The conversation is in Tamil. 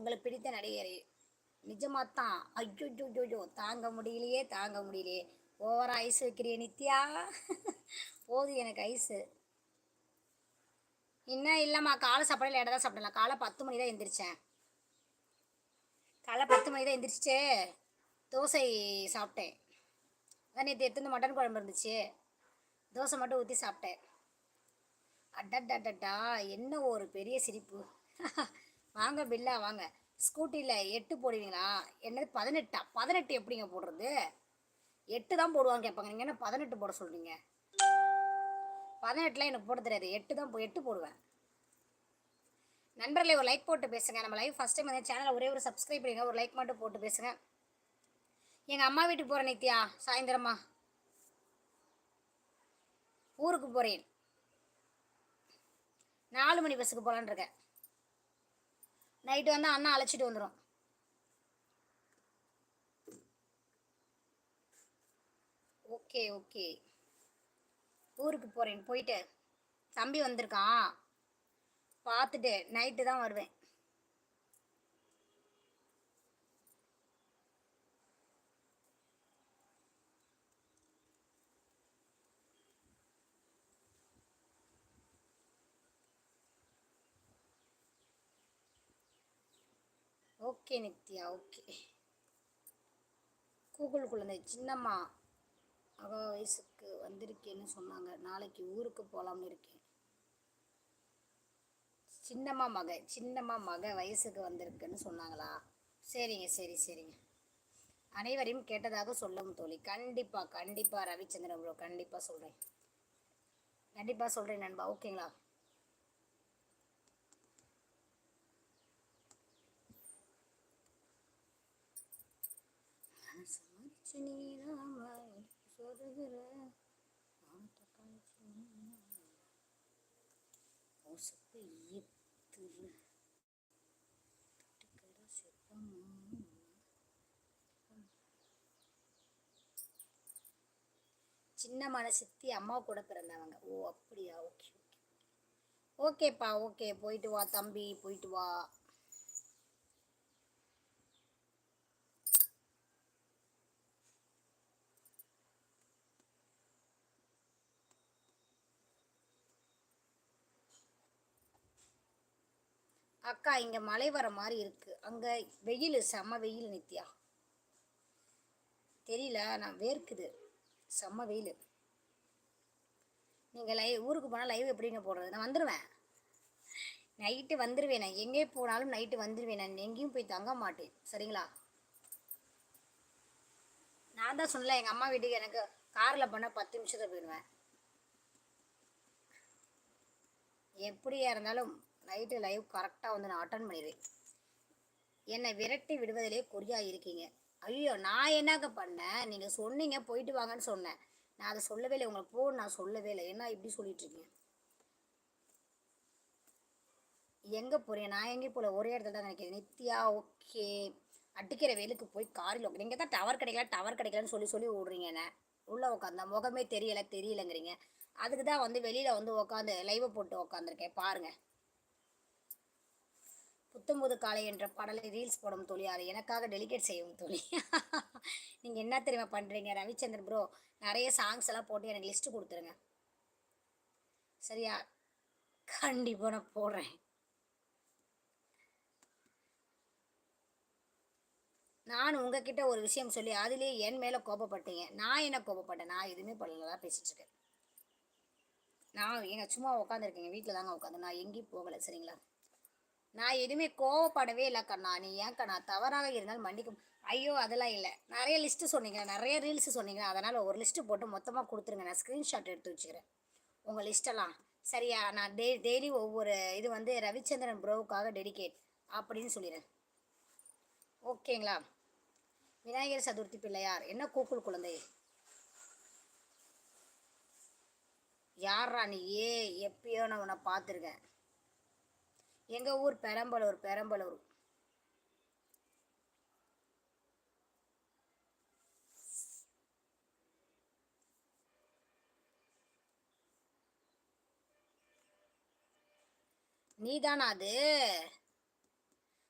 உங்களுக்கு பிடித்த நடிகர் நிஜமாக தான் ஐயோ தாங்க முடியலையே தாங்க முடியலையே. ஓவரா ஐஸ் வைக்கிறிய நித்யா? போதும் எனக்கு ஐஸு இன்னும் இல்லைம்மா காலை சாப்பாடு லேட்டாக தான் சாப்பிடலாம் காலை பத்து மணி தான் எந்திரிச்சேன். காலை பத்து மணி தான் எந்திரிச்சிட்டு தோசை சாப்பிட்டேன். அதான் நேற்று எடுத்து மட்டன் குழம்பு இருந்துச்சு. தோசை மட்டும் ஊற்றி சாப்பிட்டேன். அடடடடா என்ன ஒரு பெரிய சிரிப்பு. வாங்க பில்லா வாங்க. ஸ்கூட்டியில் எட்டு போடுவீங்களா? என்னது பதினெட்டா? பதினெட்டு எப்படிங்க போடுறது? எட்டு தான் போடுவாங்க கேட்பாங்க. நீங்கள் என்ன பதினெட்டு போட சொல்கிறீங்க பதினெட்டுலாம் எனக்கு போட தெரியாது. எட்டு தான் போ- எட்டு போடுவேன். நண்பர்களே ஒரு லைக் போட்டு பேசுங்க. நம்ம லைவ் ஃபஸ்ட் டைம் வந்து சேனலை ஒரே ஒரு சப்ஸ்கிரைப் பண்ணுங்க ஒரு லைக் மட்டும் போட்டு பேசுங்க. எங்கள் அம்மா வீட்டுக்கு போகிறேன் நித்யா. சாயந்தரமா. ஊருக்கு போகிறேன் நாலு மணி பஸ்ஸுக்கு போகலான்னு இருக்கேன். நைட்டு வந்து அண்ணா அழைச்சிட்டு வந்துடும் ஓகே ஓகே. ஊருக்கு போகிறேன் போயிட்டு. தம்பி வந்திருக்கான். பார்த்துட்டு நைட்டு தான் வருவேன். Okay Nithya okay. கூகுள் குழந்தை சின்னம்மா அவ வயசுக்கு வந்திருக்கேன்னு சொன்னாங்க. நாளைக்கு ஊருக்கு போகலாம்னு இருக்கேன். சின்னம்மா மக சின்னம்மா மக வயசுக்கு வந்திருக்குன்னு சொன்னாங்களா? சரிங்க சரி சரிங்க. அனைவரையும் கேட்டதாக சொல்லவும் தோழி. கண்டிப்பாக கண்டிப்பாக ரவிச்சந்திரன் ப்ரோ கண்டிப்பாக சொல்கிறேன் கண்டிப்பாக சொல்கிறேன் நண்பா ஓகேங்களா? சமைச்சு நீராம சொல்லுகிற ஆட்ட காய்ச்சி மோசத்தை ஈத்துற தொட்டுக்கிற சிற்பமா சின்ன மனசித்தி அம்மா கூட பிறந்தவங்க. ஓ அப்படியா? Okay okay. ஓகேப்பா ஓகே. போயிட்டு வா தம்பி. போயிட்டு வா. அக்கா இங்க மழை வர மாதிரி இருக்கு. அங்க வெயில் செம்ம வெயில் நித்யா. தெரியல நான் வேர்க்குது. செம்ம வெயில். நீங்கள் லைவ் ஊருக்கு போனால் லைவ் எப்படிங்க போடுறது? நான் வந்துடுவேன் நைட்டு வந்துடுவேன் நான். எங்கே போனாலும் நைட்டு வந்துடுவேன் நான். எங்கேயும் போய் தங்க மாட்டேன். சரிங்களா? நான் தான் சொன்னல எங்கள் அம்மா வீட்டுக்கு எனக்கு காரில் பண்ணால் பத்து நிமிஷத்தில் போயிடுவேன். எப்படியா இருந்தாலும் நைட்டு லைவ் கரெக்டாக வந்து நான் அட்டன் பண்ணிடுவேன் என்னை விரட்டி விடுவதிலே குறியாக இருக்கீங்க. ஐயோ நான் என்னங்க பண்ணேன்? நீங்கள் சொன்னீங்க போயிட்டு வாங்கன்னு சொன்னேன். நான் அதை சொல்லவே இல்லை. உங்களை போ நான் சொல்லவே இல்லை. என்ன இப்படி சொல்லிட்டு இருக்கீங்க? எங்கே போகிறேன் நான் எங்கேயும் போகல. ஒரே இடத்துல தான் நினைக்கிறேன். நித்யா ஓகே. அடிக்கிற வேலுக்கு போய் காரில் நீங்கள் தான் டவர் கிடைக்கல டவர் கிடைக்கலன்னு சொல்லி சொல்லி விட்றீங்க என்ன? உள்ளே உட்காந்தா முகமே தெரியலை தெரியலைங்கிறீங்க. அதுக்கு தான் வந்து வெளியில் வந்து உட்காந்து லைவை போட்டு உட்காந்துருக்கேன் பாருங்கள் புத்தம்புது காலை என்ற பாடலை ரீல்ஸ் போடும் தோழி. அதை எனக்காக டெலிகேட் செய்யும் தோழி. நீங்கள் என்ன தெரியுமா பண்ணுறீங்க ரவிச்சந்திரன் ப்ரோ நிறைய சாங்ஸ் எல்லாம் போட்டு எனக்கு லிஸ்ட்டு கொடுத்துருங்க. சரியா? கண்டிப்பாக நான் போடுறேன். நான் உங்ககிட்ட ஒரு விஷயம் சொல்லி அதுலேயே என் மேலே கோபப்பட்டீங்க. நான் என்ன கோபப்பட்டேன்? நான் எதுவுமே பண்ணலாம் தான் பேசிகிட்ருக்கேன் நான் எங்கள் சும்மா உட்காந்துருக்கேங்க வீட்டில் தாங்க உட்காந்து நான் எங்கேயும் போகலை. சரிங்களா? நான் எதுவுமே கோவப்படவே இல்லை கண்ணா. நீ ஏன் கண்ணா? தவறாக இருந்தாலும் மன்னிக்கும். ஐயோ அதெல்லாம் இல்லை. நிறைய லிஸ்ட்டு சொன்னீங்க. நிறைய ரீல்ஸ் சொன்னீங்க. அதனால் ஒரு லிஸ்ட்டு போட்டு மொத்தமாக கொடுத்துருங்க. நான் ஸ்க்ரீன்ஷாட் எடுத்து வச்சுக்கிறேன். உங்கள் லிஸ்ட்டெல்லாம் சரியா? நான் டே டெய்லி ஒவ்வொரு இது வந்து ரவிச்சந்திரன் ப்ரோவுக்காக டெடிகேட் அப்படின்னு சொல்லிடுறேன். ஓகேங்களா? விநாயகர் சதுர்த்தி பிள்ளையார். என்ன கூக்குள் குழந்தை? யாரா நீ? ஏ எப்பயோ நான் உன்னை பார்த்துருக்கேன். எங்கள் ஊர் பெரம்பலூர் பெரம்பலூர். நீதானா அது?